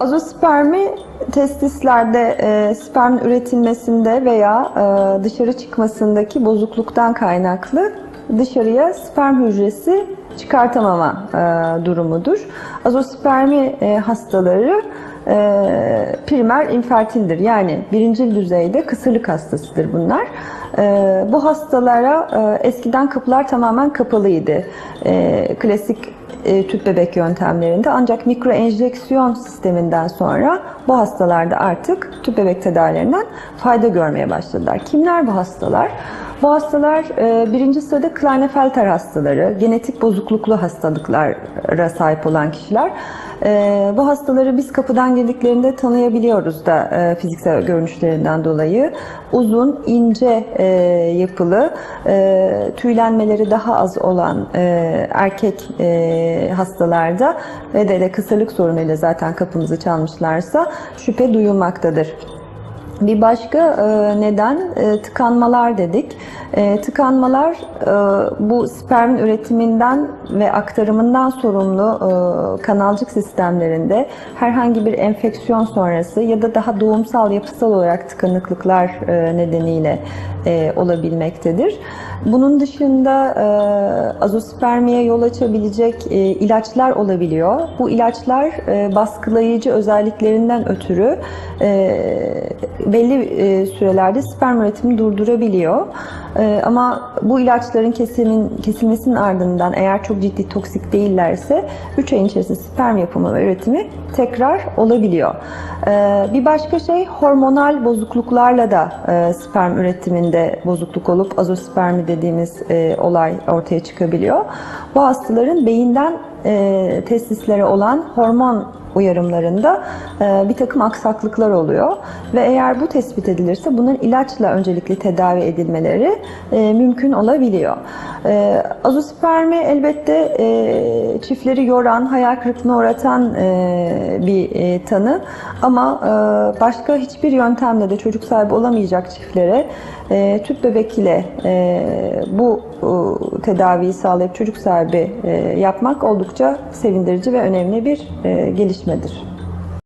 Azospermi testislerde e, spermin üretilmesinde veya e, dışarı çıkmasındaki bozukluktan kaynaklı dışarıya sperm hücresi çıkartamama e, durumudur. Azospermi e, hastaları e, primer infertildir. Yani birincil düzeyde kısırlık hastasıdır bunlar. E, bu hastalara e, eskiden kapılar tamamen kapalıydı. E, klasik e, tüp bebek yöntemlerinde ancak mikro enjeksiyon sisteminden sonra bu hastalarda artık tüp bebek tedavilerinden fayda görmeye başladılar. Kimler bu hastalar? Bu hastalar e, birinci sırada Klinefelter hastaları, genetik bozukluklu hastalıklara sahip olan kişiler. E, bu hastaları biz kapıdan girdiklerinde tanıyabiliyoruz da e, fiziksel görünüşlerinden dolayı. Uzun, ince yapılı, tüylenmeleri daha az olan erkek hastalarda ve de kısırlık sorunuyla zaten kapımızı çalmışlarsa şüphe duyulmaktadır. Bir başka e, neden e, tıkanmalar dedik. E, tıkanmalar bu spermin üretiminden ve aktarımından sorumlu kanalcık sistemlerinde herhangi bir enfeksiyon sonrası ya da daha doğumsal yapısal olarak tıkanıklıklar nedeniyle olabilmektedir. Bunun dışında azospermiye yol açabilecek ilaçlar olabiliyor. Bu ilaçlar baskılayıcı özelliklerinden ötürü belli e, sürelerde sperm üretimini durdurabiliyor. E, ama bu ilaçların kesimin, kesilmesinin ardından eğer çok ciddi toksik değillerse 3 ayın içerisinde sperm yapımı ve üretimi tekrar olabiliyor. E, bir başka şey hormonal bozukluklarla da e, sperm üretiminde bozukluk olup azospermi dediğimiz e, olay ortaya çıkabiliyor. Bu hastaların beyinden e, testislere olan hormon uyarımlarında bir takım aksaklıklar oluyor ve eğer bu tespit edilirse bunun ilaçla öncelikli tedavi edilmeleri e, mümkün olabiliyor. E, azospermi elbette e, çiftleri yoran, hayal kırıklığına uğratan e, bir e, tanı ama e, başka hiçbir yöntemle de çocuk sahibi olamayacak çiftlere e, tüp bebek ile e, bu e, tedaviyi sağlayıp çocuk sahibi e, yapmak oldukça sevindirici ve önemli bir e, gelişmedir.